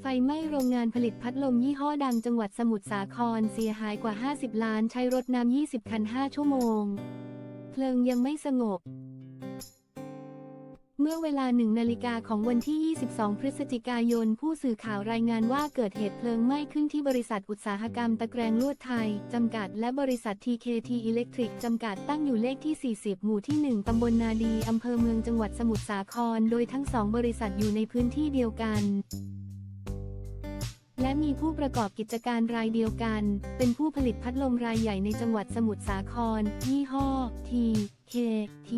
ไฟไหม้โรงงานผลิตพัดลมยี่ห้อดังจังหวัดสมุทรสาครเสียหายกว่า 50 ล้านใช้รถน้ำ 20 คัน 5 ชั่วโมง เพลิงยังไม่สงบ เมื่อเวลาหนึ่งนาฬิกาของวันที่ 22 พฤศจิกายน ผู้สื่อข่าวรายงานว่าเกิดเหตุเพลิงไหม้ขึ้นที่บริษัทอุตสาหกรรมตะแกรงลวดไทย จำกัด และบริษัท TKT Electric จำกัดตั้งอยู่เลขที่ 40 หมู่ที่ 1 ตำบลนาดี อำเภอเมืองจังหวัดสมุทรสาคร โดยทั้งสองบริษัทอยู่ในพื้นที่เดียวกัน และมีผู้ประกอบกิจการรายเดียวกัน เป็นผู้ผลิตพัดลมรายใหญ่ในจังหวัดสมุทรสาคร ยี่ห้อ TKT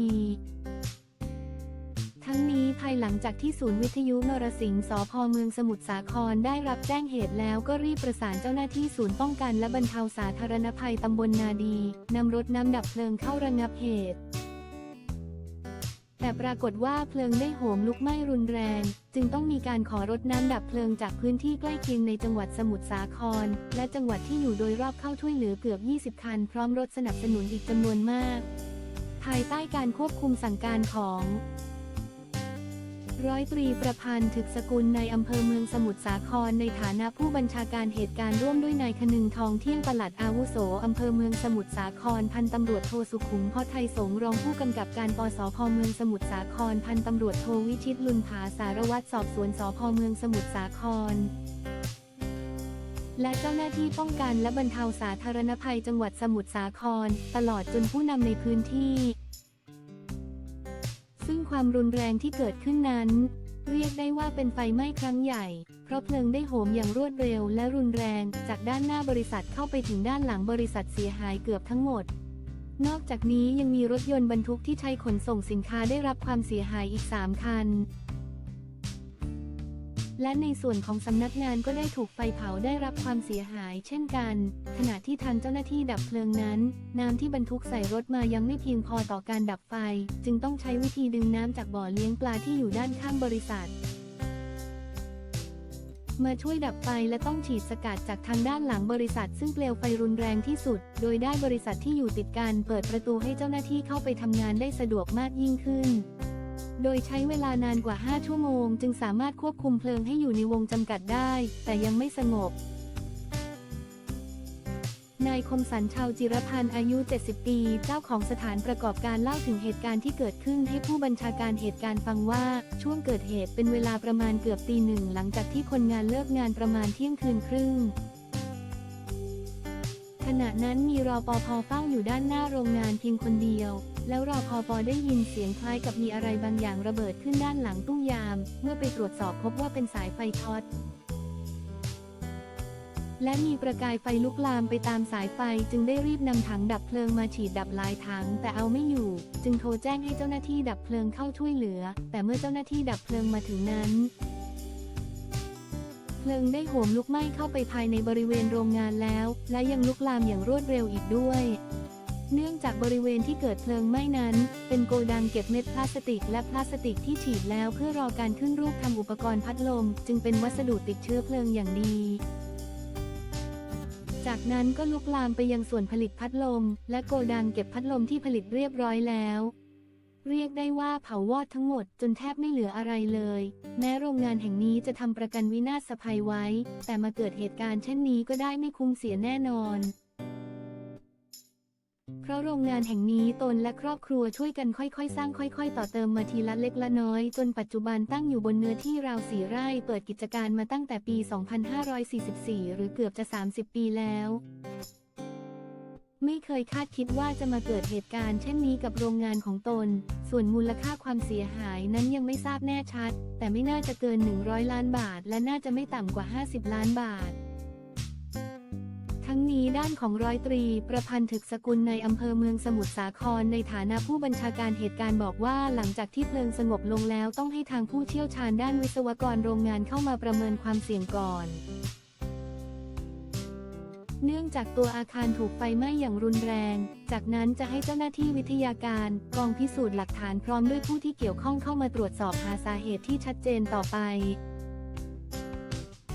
ทั้งนี้ภายหลังจากที่ศูนย์วิทยุนรสิงห์สพเมืองสมุทรสาครได้รับแจ้งเหตุแล้วก็รีบประสานเจ้าหน้าที่ศูนย์ป้องกันและบรรเทาสาธารณภัยตำบลนาดีนำรถน้ำดับเพลิงเข้าระงับเหตุ แต่ปรากฏว่าเพลิงได้โหมลุกไหม้รุนแรง จึงต้องมีการขอรถน้ำดับเพลิงจากพื้นที่ใกล้เคียงในจังหวัดสมุทรสาคร และจังหวัดที่อยู่โดยรอบเข้าช่วยเหลือเกือบ 20 คัน พร้อมรถสนับสนุนอีกจำนวนมาก ภายใต้การควบคุมสั่งการของ ร้อยตรีประพันธ์ถึกสกุลในอำเภอเมืองสมุทรสาครในฐานะผู้บัญชาการเหตุการณ์ร่วมด้วยนายคนึงทองเที่ยงปลัดอาวุโสอำเภอเมืองสมุทรสาคร พันตำรวจโทสุขุมพอไทยสงรองผู้กำกับการปสพเมืองสมุทรสาคร พันตำรวจโทวิชิตลุนผาสารวัตรสอบสวนสพเมืองสมุทรสาครและเจ้าหน้าที่ป้องกันและบรรเทาสาธารณภัยจังหวัดสมุทรสาคร ตลอดจนผู้นำในพื้นที่ ซึ่งความรุนแรงที่เกิดขึ้นนั้น เรียกได้ว่าเป็นไฟไหม้ครั้งใหญ่ เพราะเพลิงได้โหมอย่างรวดเร็วและรุนแรง จากด้านหน้าบริษัทเข้าไปถึงด้านหลังบริษัทเสียหายเกือบทั้งหมด นอกจากนี้ยังมีรถยนต์บรรทุกที่ใช้ขนส่งสินค้าได้รับความเสียหายอีก 3 คัน และในส่วนของสำนักงานก็ได้ถูกไฟเผาได้รับความเสียหาย เช่นกัน ขณะที่ทางเจ้าหน้าที่ดับเพลิงนั้น น้ำที่บรรทุกใส่รถมายังไม่เพียงพอต่อการดับไฟ จึงต้องใช้วิธีดึงน้ำจากบ่อเลี้ยงปลาที่อยู่ด้านข้างบริษัท มาช่วยดับไฟและต้องฉีดสกัดจากทางด้านหลังบริษัท ซึ่งเปลวไฟรุนแรงที่สุด โดยได้บริษัทที่อยู่ติดกันเปิดประตูให้เจ้าหน้าที่เข้าไปทำงานได้สะดวกมากยิ่งขึ้น โดยใช้เวลานานกว่า 5 ชั่วโมง จึงสามารถควบคุมเพลิงให้อยู่ในวงจำกัดได้ แต่ยังไม่สงบ นายคมสันชาวจิรพันธ์อายุ 70 ปี เจ้าของสถานประกอบการเล่าถึงเหตุการณ์ที่เกิดขึ้นให้ผู้บัญชาการเหตุการณ์ฟังว่า ช่วงเกิดเหตุเป็นเวลาประมาณเกือบตีหนึ่งหลังจากที่คนงานเลิกงานประมาณเที่ยงคืนครึ่งขณะนั้นมีรอปภเฝ้าอยู่ด้านหน้าโรงงานเพียงคนเดียว แล้วรอพอปได้ยินเสียงคล้ายกับมีอะไรบางอย่างระเบิดขึ้นด้านหลังตู้ยาม เมื่อไปตรวจสอบพบว่าเป็นสายไฟช็อตและมีประกายไฟลุกลามไปตามสายไฟจึงได้รีบนำถังดับเพลิงมาฉีดดับลายถังแต่เอาไม่อยู่ จึงโทรแจ้งให้เจ้าหน้าที่ดับเพลิงเข้าช่วยเหลือ แต่เมื่อเจ้าหน้าที่ดับเพลิงมาถึงนั้น เพลิงได้โหมลุกไหม้เข้าไปภายในบริเวณโรงงานแล้ว และยังลุกลามอย่างรวดเร็วอีกด้วย เนื่องจากบริเวณที่เกิดเพลิงไหม้นั้น เป็นโกดังเก็บเม็ดพลาสติก และพลาสติกที่ฉีดแล้วเพื่อรอการขึ้นรูปทำอุปกรณ์พัดลม จึงเป็นวัสดุติดเชื้อเพลิงอย่างดี จากนั้นก็ลุกลามไปยังส่วนผลิตพัดลม และโกดังเก็บพัดลมที่ผลิตเรียบร้อยแล้วเรียกได้ว่าเผาวอดทั้งหมดจนแทบไม่เหลืออะไรเลย แม้โรงงานแห่งนี้จะทำประกันวินาศภัยไว้ แต่มาเกิดเหตุการณ์เช่นนี้ก็ได้ไม่คุ้มเสียแน่นอน ราะโรงงานแห่งนี้ตนและครอบครัวช่วยกันค่อยๆ สร้างค่อย ๆ ต่อเติมมาทีละเล็กละน้อย จนปัจจุบันตั้งอยู่บนเนื้อที่ราวสี่ไร่ เปิดกิจการมาตั้งแต่ปี 2544 หรือเกือบจะ 30 ปีแล้วไม่เคยคาดคิดว่าจะมาเกิดเหตุการณ์เช่นนี้กับโรงงานของตน ส่วนมูลค่าความเสียหายนั้นยังไม่ทราบแน่ชัด แต่ไม่น่าจะเกิน 100 ล้านบาท และน่าจะไม่ต่ำกว่า 50 ล้านบาท ทั้งนี้ด้านของร้อยตรี ประพันธ์ถึกสกุลในอำเภอเมืองสมุทรสาครในฐานะผู้บัญชาการเหตุการณ์บอกว่า หลังจากที่เพลิงสงบลงแล้วต้องให้ทางผู้เชี่ยวชาญด้านวิศวกรโรงงานเข้ามาประเมินความเสี่ยงก่อนเนื่องจากตัวอาคารถูกไฟไหม้อย่างรุนแรง จากนั้นจะให้เจ้าหน้าที่วิทยาการ กองพิสูจน์หลักฐานพร้อมด้วยผู้ที่เกี่ยวข้องเข้ามาตรวจสอบหาสาเหตุที่ชัดเจนต่อไป